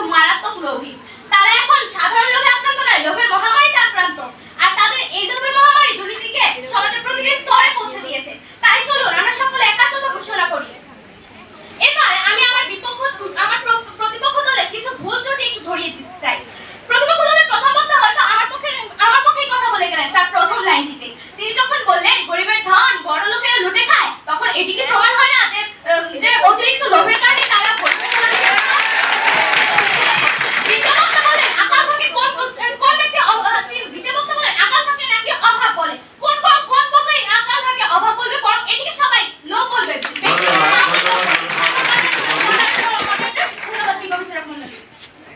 কিন্তু মারাত্মক লোভী